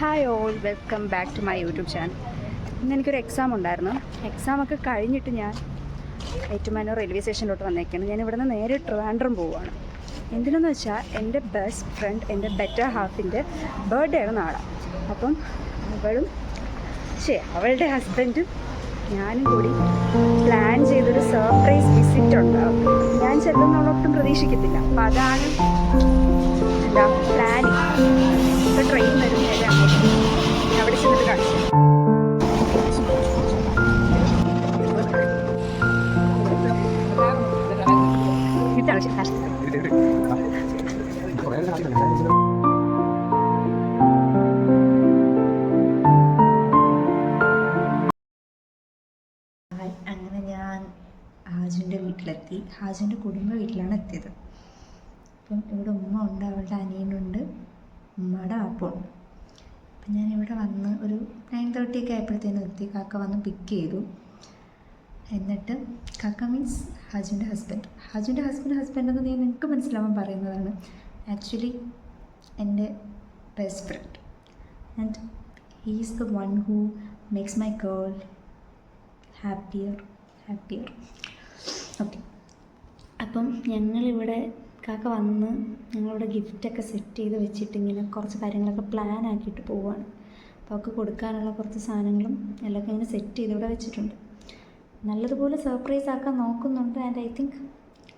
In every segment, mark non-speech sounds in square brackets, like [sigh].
Hi all welcome back to my YouTube channel. ഇന്ന് എനിക്കൊരു exam ഉണ്ടായിരുന്നു. എക്സാം ഒക്കെ കഴിഞ്ഞിട്ട് ഞാൻ ഏറ്റുമാനൂർ റെയിൽവേ സ്റ്റേഷനിലോട്ട് വന്നേക്കാണ്. ഞാൻ ഇവിടെ നിന്ന് നേരെ ട്രിവാൻഡ്രം പോവുകയാണ്. എന്തിനെന്ന് വെച്ചാൽ എന്റെ ബെസ്റ്റ് ഫ്രണ്ട് എന്റെ ബെറ്റർ ഹാഫിന്റെ ബർത്ത്ഡേ ആണ് നാളെ. അപ്പം അവളും ശരി അവളുടെ ഹസ്ബൻഡും ഞാനും കൂടി പ്ലാൻ ചെയ്തൊരു സർപ്രൈസ് വിസിറ്റ് ഉണ്ടാവും. ഞാൻ ചെല്ലുന്നവളൊട്ടും പ്രതീക്ഷിക്കത്തില്ല. അപ്പം അതാണ് എന്താ പ്ലാനിങ് ഞാൻ ഹാജുവിന്റെ വീട്ടിലെത്തി. ഹാജുവിന്റെ കുടുംബ വീട്ടിലാണ് എത്തിയത്. അപ്പം ഇവിടെ ഉമ്മ ഉണ്ട് അവളുടെ അനിയനുണ്ട് ഉമ്മയുടെ ആപ്പുണ്ട് അപ്പം ഞാൻ ഇവിടെ വന്ന് ഒരു നയൻ തേർട്ടി ഒക്കെ ആയപ്പോഴത്തേനും എത്തി. കാക്ക വന്ന് പിക്ക് ചെയ്തു. എന്നിട്ട് കാക്ക മീൻസ് ഹാജുവിന്റെ ഹസ്ബൻഡ് ഹാജുവിന്റെ ഹസ്ബൻഡ് ഹസ്ബൻഡ് എന്ന് ഞാൻ നിങ്ങൾക്ക് മനസ്സിലാവാൻ പറയുന്നതാണ്. ആക്ച്വലി എന്റെ best friend and he is the one who makes my girl happier happier okay അപ്പം ഞങ്ങളിവിടെ കാക്ക വന്ന് ഞങ്ങളിവിടെ ഗിഫ്റ്റൊക്കെ സെറ്റ് ചെയ്ത് വെച്ചിട്ട് ഇങ്ങനെ കുറച്ച് കാര്യങ്ങളൊക്കെ പ്ലാൻ ആക്കിയിട്ട് പോവുകയാണ് അപ്പോൾ അവൾക്ക് കൊടുക്കാനുള്ള കുറച്ച് സാധനങ്ങളും എല്ലാം ഇങ്ങനെ സെറ്റ് ചെയ്ത് ഇവിടെ വെച്ചിട്ടുണ്ട്. നല്ലതുപോലെ സർപ്രൈസ് ആക്കാൻ നോക്കുന്നുണ്ട് ആൻഡ് ഐ തിങ്ക്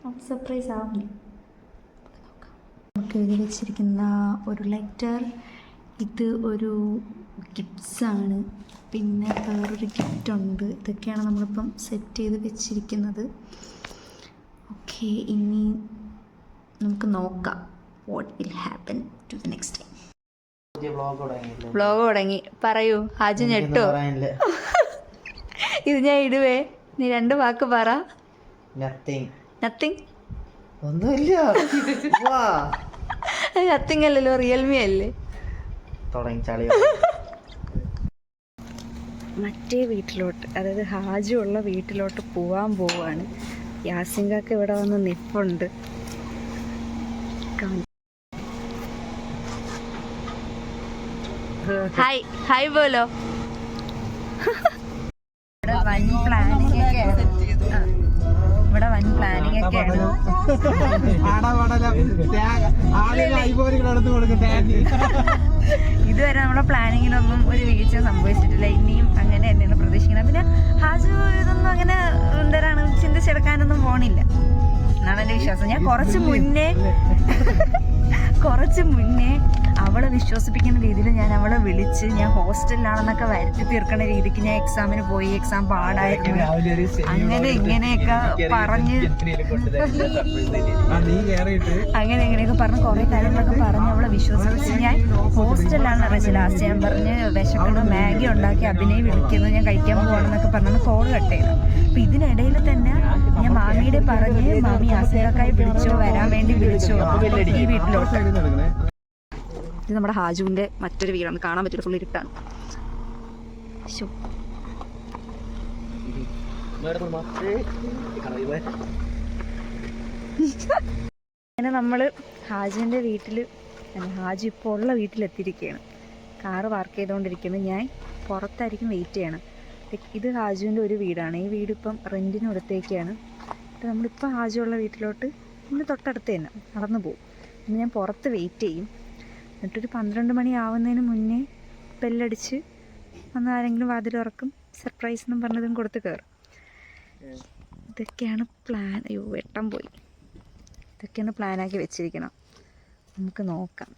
അത് സർപ്രൈസ് ആവുന്നു. നമുക്ക് എഴുതി വെച്ചിരിക്കുന്ന ഒരു ലെറ്റർ ഇത് ഒരു ഗിഫ്റ്റ്സ് ആണ്. പിന്നെ വേറൊരു ഗിഫ്റ്റ് ഉണ്ട്. ഇതൊക്കെയാണ് നമ്മളിപ്പം സെറ്റ് ചെയ്ത് വെച്ചിരിക്കുന്നത്. ഓക്കെ ഇനി നമുക്ക് നോക്കാം what will happen to the next time blog vlog തുടങ്ങി. പറയൂ ഹാജി ഞെട്ടോ? [laughs] ഇത് ഞാൻ ഇടുവേ. നീ രണ്ട് വാക്ക് പറ. നത്തിങ് നത്തിങ് ഒന്നുമില്ല. വാ നത്തിങ് അല്ലല്ലോ റിയൽമി അല്ലേ? തുടങ്ങി മറ്റേ വീട്ടിലോട്ട് അതായത് ഹാജു ഉള്ള വീട്ടിലോട്ട് പോവാൻ പോവാണ്. യാസിങ്കാക്ക് ഇവിടെ വന്ന് നിപ്പുണ്ട്. ഹായ് ഹായ് ബോലോ ഇവിടെ വൻ പ്ലാനിങ് ഒക്കെ ഇവിടെ വൻ പ്ലാനിങ് ഒക്കെയാണ് ഇതുവരെ നമ്മുടെ പ്ലാനിങ്ങിനൊന്നും ഒരു വീഴ്ച സംഭവിച്ചിട്ടില്ല. ഇനിയും അങ്ങനെ തന്നെയാണ് പ്രതീക്ഷിക്കുന്നത്. പിന്നെ ഹാജു ഇതൊന്നും അങ്ങനെ എന്താണ് ചിന്തിച്ചെടുക്കാനൊന്നും പോണില്ല. എന്നാണ് എന്റെ വിശ്വാസം. ഞാൻ കുറച്ച് മുന്നേ കുറച്ച് മുന്നേ അവളെ വിശ്വസിപ്പിക്കുന്ന രീതിയിൽ ഞാൻ അവളെ വിളിച്ച് ഞാൻ ഹോസ്റ്റലിലാണെന്നൊക്കെ വരുത്തി തീർക്കുന്ന രീതിക്ക് ഞാൻ എക്സാമിന് പോയി എക്സാം പാടായിരുന്നു. [laughs] അങ്ങനെ ഇങ്ങനെയൊക്കെ പറഞ്ഞ് അങ്ങനെ ഇങ്ങനെയൊക്കെ പറഞ്ഞ് കുറെ കാര്യങ്ങളൊക്കെ പറഞ്ഞ് അവളെ വിശ്വസിപ്പിച്ച് ഞാൻ ഹോസ്റ്റലിലാണ് അറിയിച്ചത് ലാസ്റ്റ് ഞാൻ പറഞ്ഞ് വിശക്കണം? മാഗി ഉണ്ടാക്കി അഭിനയം വിളിക്കുന്നു ഞാൻ കഴിക്കാൻ പോകണമെന്നൊക്കെ പറഞ്ഞാണ് കോൾ കട്ട് ചെയ്തത് അപ്പം ഇതിനിടയിൽ തന്നെ ഞാൻ മാമിയുടെ പറഞ്ഞ് മാമി ആസിറക്കായി വിളിച്ചോ വരാൻ വേണ്ടി വിളിച്ചോ ഈ വീട്ടിലോട്ട് ഇത് നമ്മുടെ ഹാജുവിന്റെ മറ്റൊരു വീടാണ്. കാണാൻ പറ്റില്ല ഫുൾ ഇരുട്ടാണ്. ശോ അങ്ങനെ നമ്മൾ ഹാജുവിന്റെ വീട്ടിൽ ഹാജു ഇപ്പോൾ ഉള്ള വീട്ടിലെത്തിയിരിക്കുകയാണ്. കാറ് പാർക്ക് ചെയ്തുകൊണ്ടിരിക്കുന്നു. ഞാൻ പുറത്തായിരിക്കും വെയിറ്റ് ചെയ്യണം ഇത് ഹാജുവിന്റെ ഒരു വീടാണ്. ഈ വീട് ഇപ്പം റെന്റിന് കൊടുത്തേക്കാണ് എന്നിട്ട് നമ്മളിപ്പോൾ ഹാജു ഉള്ള വീട്ടിലോട്ട് ഇന്ന് തൊട്ടടുത്ത് തന്നെ നടന്നു പോകും. ഇന്ന് ഞാൻ പുറത്ത് വെയിറ്റ് ചെയ്യും. എന്നിട്ടൊരു പന്ത്രണ്ട് മണി ആവുന്നതിന് മുന്നേ ബെല്ലടിച്ച് വന്ന് ആരെങ്കിലും വാതിൽ തുറക്കും സർപ്രൈസ് എന്നും പറഞ്ഞതും കൊടുത്ത് കയറും. ഇതൊക്കെയാണ് പ്ലാൻ അയ്യോ വെട്ടം പോയി. ഇതൊക്കെയാണ് പ്ലാനാക്കി വെച്ചിരിക്കണം. നമുക്ക് നോക്കാം.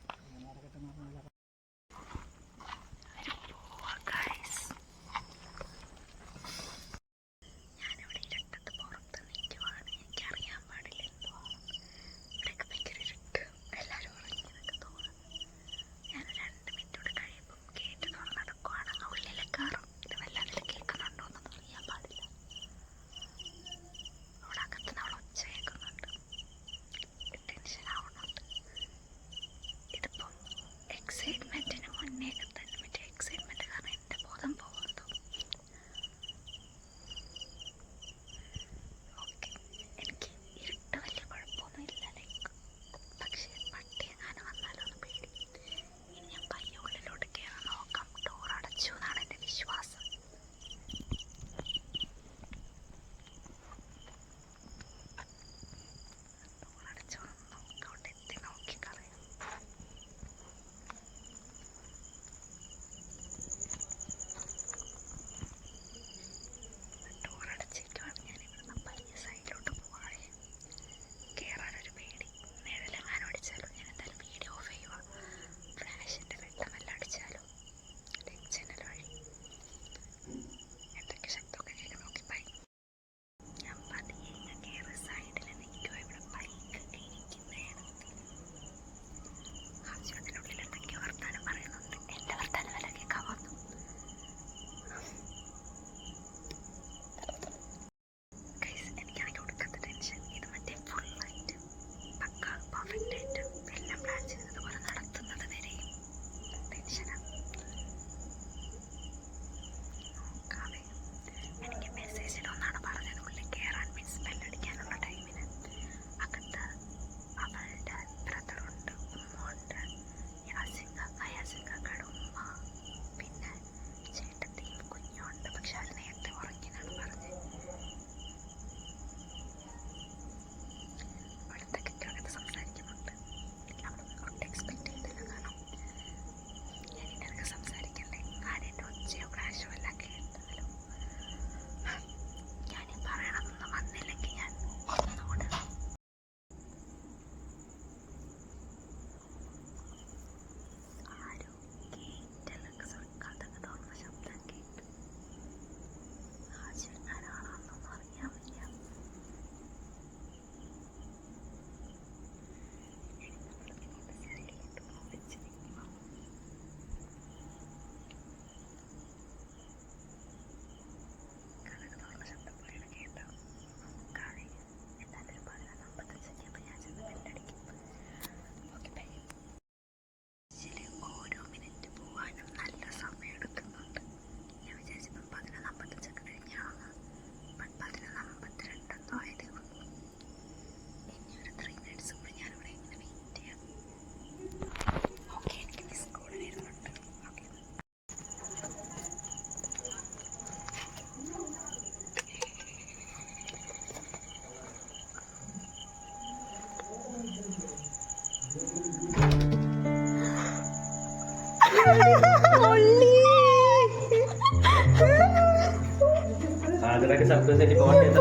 ഹാജരൊക്കെ സർപ്രൈസ് ആയിട്ട് കോട്ടയത്ത്.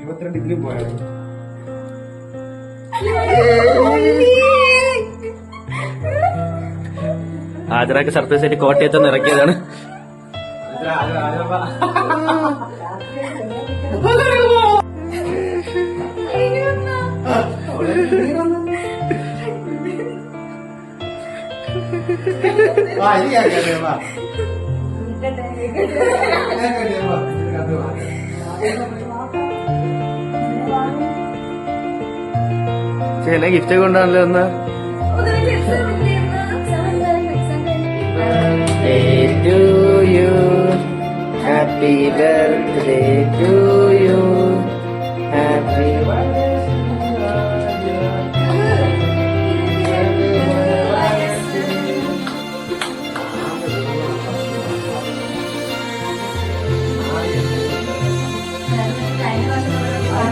ഇരുപത്തിരണ്ട് ഇതിലും പോയത് ഹാജരൊക്കെ സർപ്രൈസ് ആയിട്ട് കോട്ടയത്ത് നിന്ന് ഇറക്കിയതാണ്. ഇനി കേൾക്കാം. ചില ഗിഫ്റ്റ് കൊണ്ടാണല്ലോ എന്ന് happy birthday to you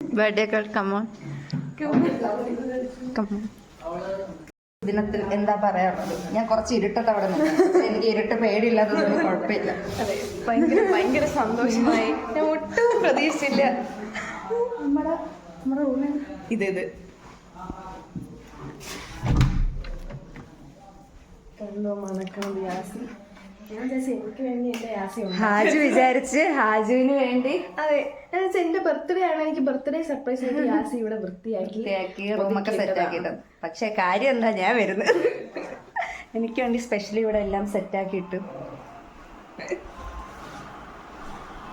birthday girl come on come on ദിനത്തിൽ എന്താ പറയാറുള്ളത് ഞാൻ കുറച്ച് ഇരുട്ടത്ത് അവിടെ നിന്ന്. എനിക്ക് ഇരുട്ട് പേടിയില്ലാത്തതൊന്നും കുഴപ്പമില്ല. ഭയങ്കര ഭയങ്കര സന്തോഷമായി. ഞാൻ ഒട്ടും പ്രതീക്ഷിച്ചില്ല. നമ്മുടെ നമ്മുടെ ഇത്. കണ്ടോ മണക്കണം യാസി. ഞാൻ വിചാരിച്ചു എനിക്ക് വേണ്ടി എന്റെ യാസി ഹാജു വിചാരിച്ച് ഹാജുവിന് വേണ്ടി അതെ ഞാൻ എന്റെ ബർത്ത്ഡേ ആണ് എനിക്ക് ബർത്ത്ഡേ സർപ്രൈസ് ആയിട്ട് യാസി ഇവിടെ വൃത്തിയാക്കി വൃത്തിയാക്കി റൂമൊക്കെ സെറ്റ് ആക്കിയിട്ടു. പക്ഷെ കാര്യം എന്താ ഞാൻ വരുന്നത്. എനിക്ക് വേണ്ടി സ്പെഷ്യലി ഇവിടെ എല്ലാം സെറ്റ് ഇട്ടു.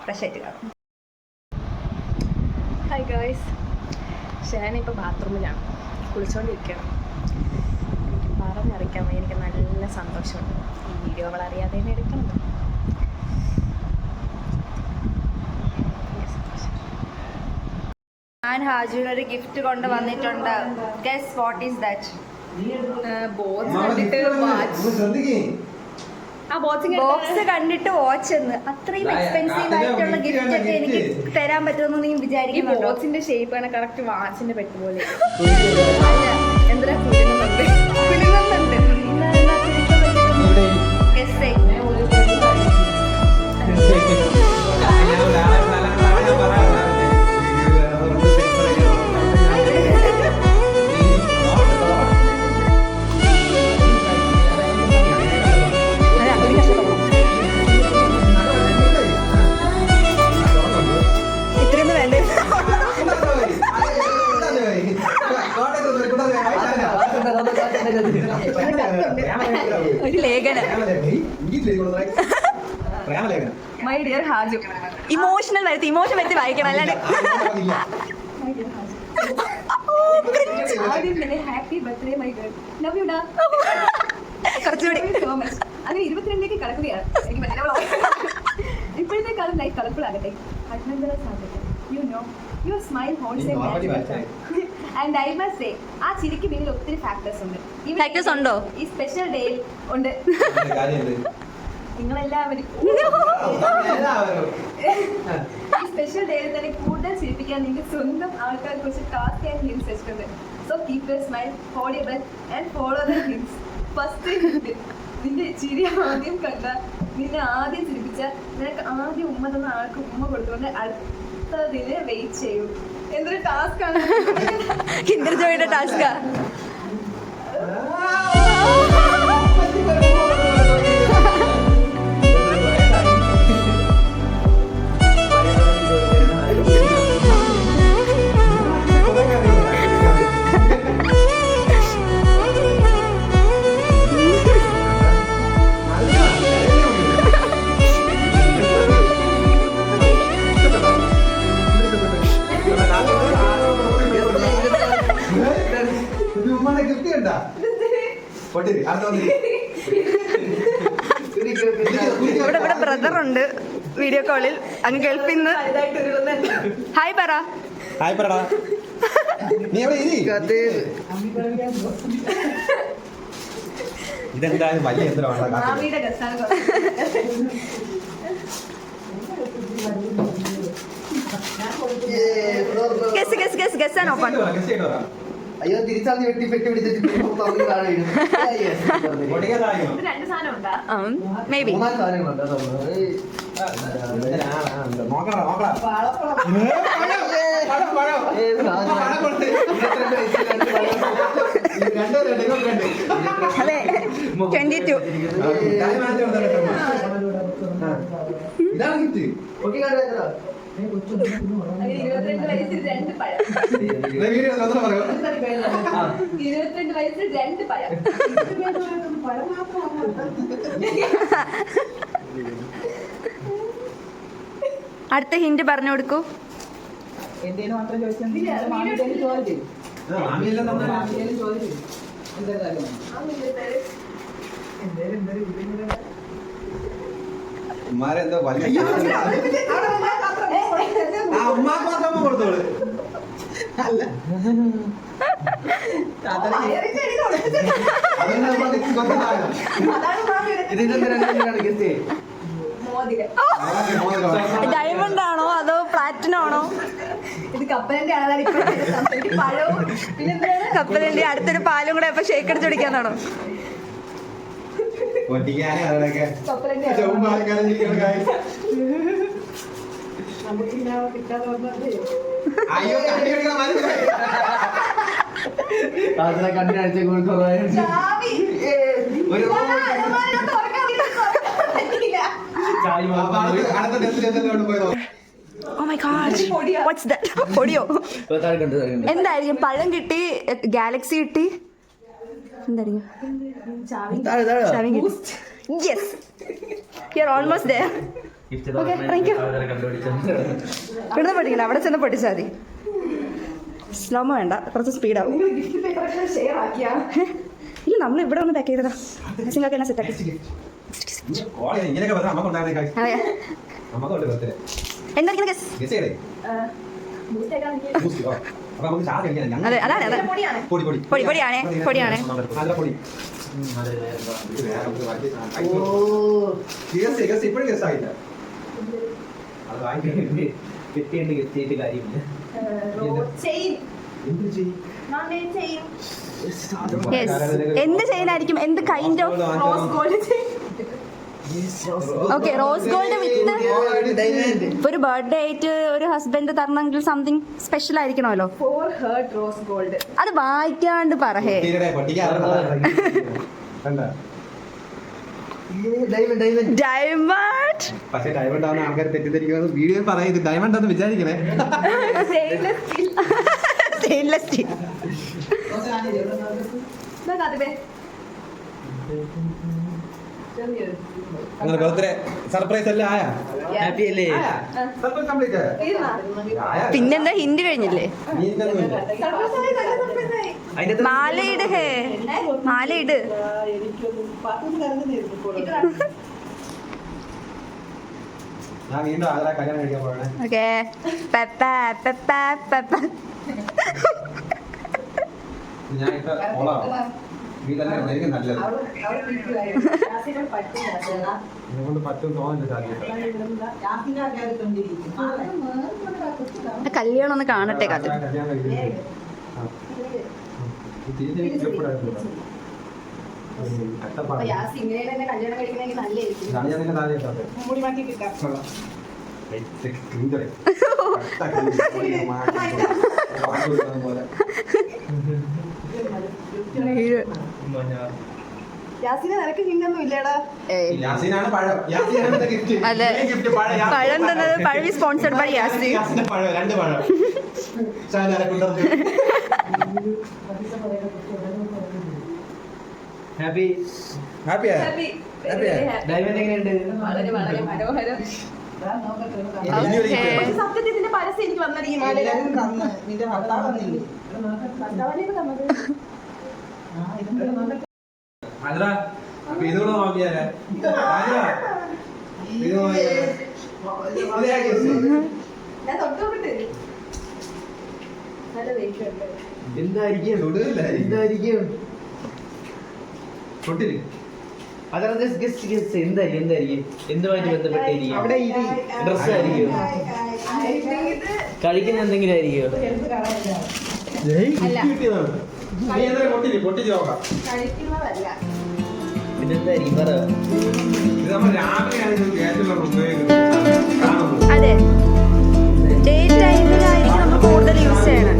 ഫ്രഷ് ആയിട്ട് കാണും. ഹായ് ഗേൾസ് ഞാനിപ്പോൾ ബാത്റൂമിലാണ് കുളിച്ചുകൊണ്ടിരിക്കുകയാണ് എനിക്ക് പറഞ്ഞറിയിക്കാൻ വയ്യ. എനിക്ക് നല്ല സന്തോഷമുണ്ട്. ഈ വീഡിയോ അവൾ അറിയാതെ തന്നെ എടുക്കണം ഞാൻ ഹാജുവിന് ഒരു ഗിഫ്റ്റ് കൊണ്ട് വന്നിട്ടുണ്ട്. Guess what is that box കണ്ടിട്ട് വാച്ച് ഒന്ന് ശ്രദ്ധിക്കേ. ആ ബോക്സ് ബോക്സ് കണ്ടിട്ട് വാച്ച് എന്ന്. അത്രയും എക്സ്പെൻസീവ് ആയിട്ടുള്ള ഗിഫ്റ്റ് ഒക്കെ എനിക്ക്. തരാൻ പറ്റുമെന്ന് നീ ഈ ബോക്സിന്റെ ഷേപ്പ് ആണ് കറക്റ്റ് വാച്ചിന്റെ പെട്ട് പോലെ. [laughs] അല്ല വായിക്കണം അല്ലാണ്ട് happy birthday my girl love you ഡാ കുറച്ചുകൂടി. അങ്ങനെ ഇരുപത്തിരണ്ടിലേക്ക് കടക്കുകയാണ്. എനിക്ക് ഇപ്പോഴത്തെ കാലം ലൈഫ് കളർഫുൾ ആകട്ടെ. അഡ്വഞ്ചറസ് ആകട്ടെ you know your smile holds and I must say ആ ചിരിക്ക് പിന്നിൽ ഒത്തിരി ഫാക്ടേഴ്സ് ഉണ്ട്. ഈ ഫാക്ടേഴ്സ് ഉണ്ടോ? ഈ സ്പെഷ്യൽ ഡേയിൽ ഉണ്ട്. നിങ്ങളെല്ലാവരും ഈ സ്പെഷ്യൽ ഡേയിൽ തന്നെ കൂടുതൽ ചിരിപ്പിക്കാൻ നിങ്ങൾക്ക് സ്വന്തം ആൾക്കാരെ കുറിച്ച് ടാസ്ക് ആൻഡ് ഹിൻസ് വെച്ചിട്ടുണ്ട്. So keep your smile breath and follow the hints first നിന്റെ ചിരി ആദ്യം കണ്ട നിന്നെ ആദ്യം ചിരിപ്പിച്ച നിനക്ക് ആദ്യം ഉമ്മ തന്ന ആൾക്ക് ഉമ്മ കൊടുത്തുകൊണ്ട് അടുത്തതിന് വെയിറ്റ് ചെയ്യൂ. എന്തൊരു ടാസ്ക് ആണ്. കിൻഡർ ജോയുടെ ടാസ്കാ ഹായ് പറടാ. നീ അവിടെ ഇരി. ഇതെന്തായാലും വലിയ യന്ത്രമാണ്? Guess guess guess guess open. അയ്യോ തിരിച്ചാൽ വെട്ടി പെട്ടി പിടിച്ചിട്ട് മേ ബി അതാ ട്വന്റി ടു. ഇതാണ് ഇരുപത്തിരണ്ട് വയസ്സിൽ രണ്ട് പഴം. ഇരുപത്തിരണ്ട് വയസ്സിൽ രണ്ട് പഴം. അടുത്ത ഹിന്റ് പറഞ്ഞു കൊടുക്കൂ. എന്തേലും മാത്രം എടുത്തിട്ട് ആ, ഉമ്മാക്ക് മാത്രം കൊടുത്തോളൂ ഡയമണ്ട് ആണോ അതോ പ്ലാറ്റിനം ആണോ? ഇത് കപ്പലിന്റെ ആളാണ്. പഴവും പിന്നെ കപ്പലിന്റെ അടുത്തൊരു പാലും കൂടെ ഇപ്പൊ ഷേക്ക് അടിച്ച് കുടിക്കാന്നാണോ അതിനൊക്കെ കപ്പലന്റെ ചുവപ്പ് ആൾക്കാരെ ഇരിക്കുന്ന കാര്യം. അയ്യോ കണ്ടി എടുക്കണം മനസ്സിലായി അതിനെ പൊടിയോ. എന്തായിരിക്കും? പഴം കിട്ടി ഗാലക്സി കിട്ടി? എന്തായിരിക്കും? Yes you are almost there. ഇവിടുന്ന് പഠിക്കണം അവിടെ ചെന്ന് പഠിച്ചാൽ മതി. സ്ലോമോ വേണ്ട കുറച്ച് സ്പീഡാവും ഗിഫ്റ്റ് പേപ്പറൊക്കെ ഷെയർ ആക്കിയാ? ഇല്ല നമ്മൾ ഇവിടെ ഒന്ന് പാക്ക് ചെയ്തതാ. സിംഗൊക്കെ എന്നാ സെറ്റാക്കി പൊടിയാണ്. പൊടി പൊടി. പൊടി, പൊടിയാണേ, പൊടിയാണേ. അത് വാങ്ങിക്കാൻ കിട്ടിയിട്ട് കിട്ടിയിട്ട് കാര്യമില്ല. എന്ത്? ചെയ്യും. എന്ത് ചെയ്യാനായിരിക്കും എന്ത് kind of rose gold okay rose gold with ഇപ്പൊ ഒരു ബർത്ത്ഡേ ആയിട്ട് ഒരു ഹസ്ബൻഡ് തരണമെങ്കിൽ സംതിങ് സ്പെഷ്യൽ ആയിരിക്കണമല്ലോ. ഫോർ ഹേർട്ട് റോസ് ഗോൾഡ് അത് വായിക്കാണ്ട് [laughs] കണ്ട? ഡയമണ്ട് പക്ഷേ ഡയമണ്ട് ആവുന്ന ആൾക്കാർ തെറ്റിദ്ധരിക്കുന്നത് വീഡിയോ പറയാം. ഇത് ഡയമണ്ട് എന്ന് വിചാരിക്കണേ. സ്റ്റെയിൻലെസ് സ്റ്റീൽ അങ്ങനെ ബർത്ത്ഡേ സർപ്രൈസ് ആയാ? ഹാപ്പി അല്ലേ? സർപ്രൈസ് കംപ്ലീറ്റ് പിന്നെന്താ? ഹിന്ദി കഴിഞ്ഞില്ലേ? മാലയിട് ഹേ. മാലയിട്. ഞാൻ വീണ്ടും ആദരാ കല്യാണം കഴിക്കാൻ പോകണേ ഓക്കെ. പെപ്പ പെപ്പ പെപ്പ ഞാൻ ഇപ്പൊ ഓളാവും നീ തന്നെ എനിക്ക് നല്ലത്. എന്നെ കൊണ്ട് പറ്റും തോന്നുന്നില്ല സാധ്യത കല്യാണം ഒന്ന് കാണട്ടെ കാത്തു കല്യാണം കഴിക്കുന്നു ആ. ഈ തിരിഞ്ഞ് എപ്പോഴായിരുന്നു കല്യാണം ഇതാണ് ഞാൻ നിന്നെ താഴെ ഇട്ടത്. മുടി മാറ്റി കിട്ടാം. [laughs] [laughs] യാസിനെ നിനക്ക് ഹിന്നൊന്നും ഇല്ലടാ? ഏയ്. പഴം. യാസീൻ. തന്നത് പഴവി സ്പോൺസർഡ് ബൈ യാസി പഴം, രണ്ട് പഴം. [laughs] ഹാപ്പി Happy ആയോ? ഹാപ്പി ഡയമണ്ട് എങ്ങനെയുണ്ട്? വളരെ വളരെ മനോഹരം. സത്യത്തിൽ ഇതിന്റെ പരസ്യം എനിക്ക് തന്നത് ഹാജറ അപ്പൊ ഇതുകൂടെ നോക്കിയാലേ. ഞാൻ തൊട്ടോട്ടെ നല്ല വെയിറ്റ് ഉണ്ട്? എന്തായിരിക്കും? തൊടുകയില്ല. എന്തായിരിക്കും? തൊട്ടിരി അതാണ് ഗസ് ഗസ് ഗസ് എന്തായിരിക്കും എന്തായിരിക്കും എന്തുമായിട്ട് ബന്ധപ്പെട്ടിരിക്കും അവിടെ ഇത് ഡ്രസ് ആയിരിക്കും. കഴിക്കുന്ന എന്തെങ്കിലും ആയിരിക്കും പിന്നെന്തായിരിക്കും? പറ. അതെ. ഡേ ടൈമിലായിരിക്കും നമ്മൾ കൂടുതൽ യൂസ് ചെയ്യണം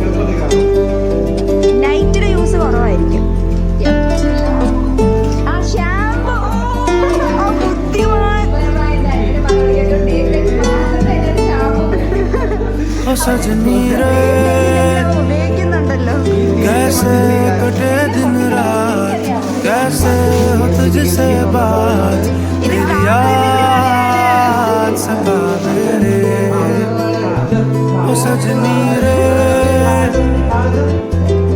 हो सजनी रे कैसे कटे दिन रात कैसे हो तुझसे बात मेरी याद सका मेरे। हो सजनी रे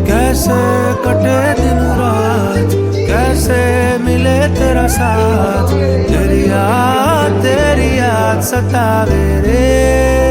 कैसे कटे दिन रात कैसे मिले तेरा साथ तेरी याद तेरी याद सतावे रे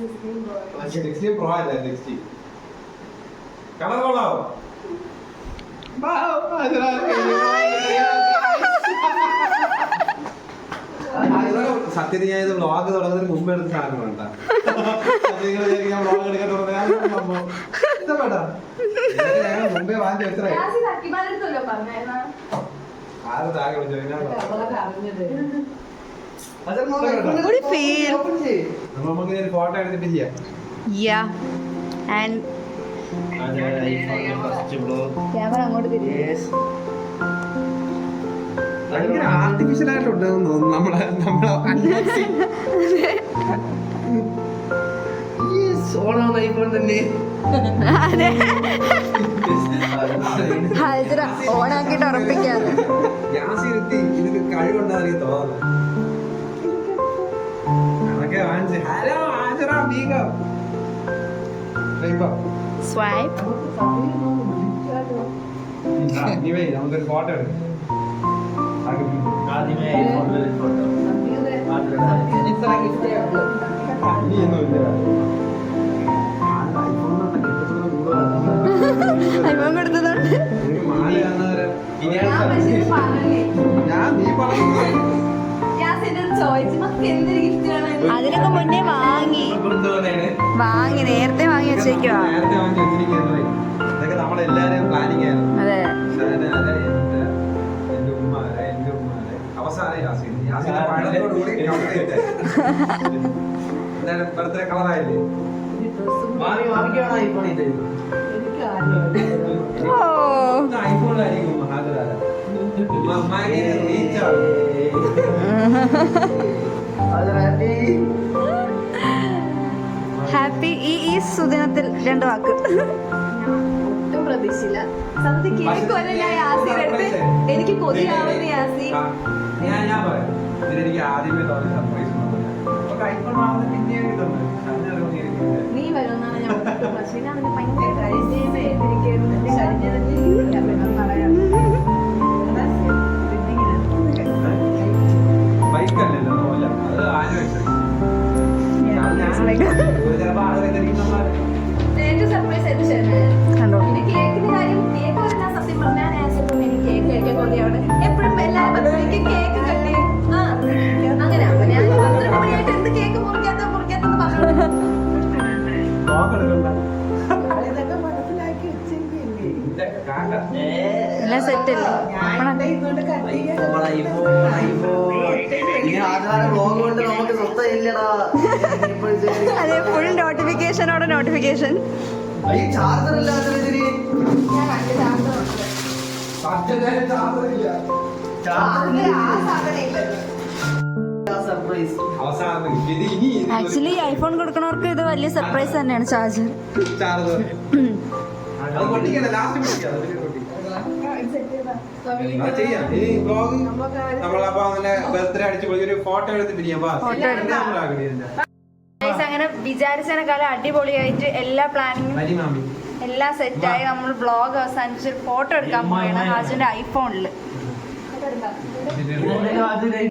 സിക്സ്റ്റീൻ പ്രോ അല്ലേ സിക്സ്റ്റീൻ കളർ കൊള്ളാവോ സത്യത്തിൽ ഞാൻ ഇത് വ്ളോഗ് തുടങ്ങുന്നതിന് മുമ്പ് എടുത്ത സാധനം വേണ്ട ഞാൻ വ്ളോഗ് എടുക്കാൻ ഞങ്ങൾ മുമ്പേ വാങ്ങി വെച്ചേ ആരും താഴെ വിളിച്ചു Good feel. നമുക്ക് ഒരു ഫോട്ടോ എടുത്തിട്ട് ചെയ്യാം. യാ ആൻഡ് ക്യാമറ അങ്ങോട്ട് ഭയങ്കര ആർട്ടിഫിഷ്യൽ തോന്നുന്നു നമ്മളെ നമ്മളെ ഓണാവുന്ന ഐഫോൺ തന്നെ. ഓണാക്കിയിട്ട് ഉറപ്പിക്കാന്ന്. ഗ്യാസ് ഇരുത്തി ഇതിന് കഴിവുണ്ടെന്ന് എനിക്ക് തോന്നുന്നു അതൊക്കെ വാങ്ങിച്ച് ഹലോ ഹാജറ ബീഗം ഇപ്പൊ സ്വൈപ്പ് നീ വൈ നമുക്കൊരു ഫോട്ടോ എടുക്കാം ആദ്യമേ ഐഫോണിൽ ഫോട്ടോ ഇനിയൊന്നുമില്ല അയ്യം കൊടുത്തതുകൊണ്ട് എനിക്ക് അതിനൊക്കെ മുന്നേ വാങ്ങി. വാങ്ങി നേരത്തെ വാങ്ങി വെച്ചേക്കുവാ നേരത്തെ വാങ്ങി വെച്ചിരിക്കുന്നത് ഇതൊക്കെ നമ്മളെല്ലാരും പ്ലാനിങ് ആയിരുന്നു അതെ ബർത്ത്ഡേ കളറായില്ലേ മാമി മാമിക്കാണ് ഐഫോൺ ഇത് ഐഫോണിലായിരിക്കും [laughs] ഹാപ്പി ഈ ഈ സുദിനത്തിൽ രണ്ട് വാക്ക്. ഒട്ടും പ്രതീക്ഷയില്ല കേൾക്കുമല്ലോ ഞാൻ യാസിയുടെ അടുത്ത് എനിക്ക് കൊതിയാവുന്ന യാസി. ഞാൻ ഞാൻ പറയാം. ഇതിലെനിക്ക് ആദ്യമേ തോന്നിയ സർപ്രൈസ് നീ വരുമെന്നാണ് ഞാൻ പക്ഷേ ഞാൻ അതിന് ഭയങ്കര കാക്ക എല്ലാം സെറ്റ് അല്ലേ കൊണ്ട് നമുക്ക് ഇല്ലടാ അതെ ഫുൾ നോട്ടിഫിക്കേഷനോടെ നോട്ടിഫിക്കേഷൻ ഈ charger charger charger actually iPhone കൊടുക്കണവർക്ക് ഇത് വലിയ സർപ്രൈസ് തന്നെയാണ് ചാർജർ ചാർജ് അത് പൊട്ടിക്കണ്ട ലാസ്റ്റ് പൊട്ടിക്കാം അത് പിന്നെ പൊട്ടിക്കാം സെറ്റ് ചെയ്താ അത് ചെയ്യാം. ഇനി ബ്ലോഗ് നമ്മളപ്പോ അങ്ങനെ ബർത്ത്ഡേ അടിച്ച് പോയി ഒരു ഫോട്ടോ എടുത്തിട്ട് ചെയ്യാം അങ്ങനെ വിചാരിച്ചതിനേക്കാളും അടിപൊളിയായിട്ട് എല്ലാ പ്ലാനിങ്ങും എല്ലാം സെറ്റായി നമ്മൾ ബ്ലോഗ് അവസാനിച്ച് ഫോട്ടോ എടുക്കാൻ പോയാണ് ഹാജിന്റെ ഐഫോണിൽ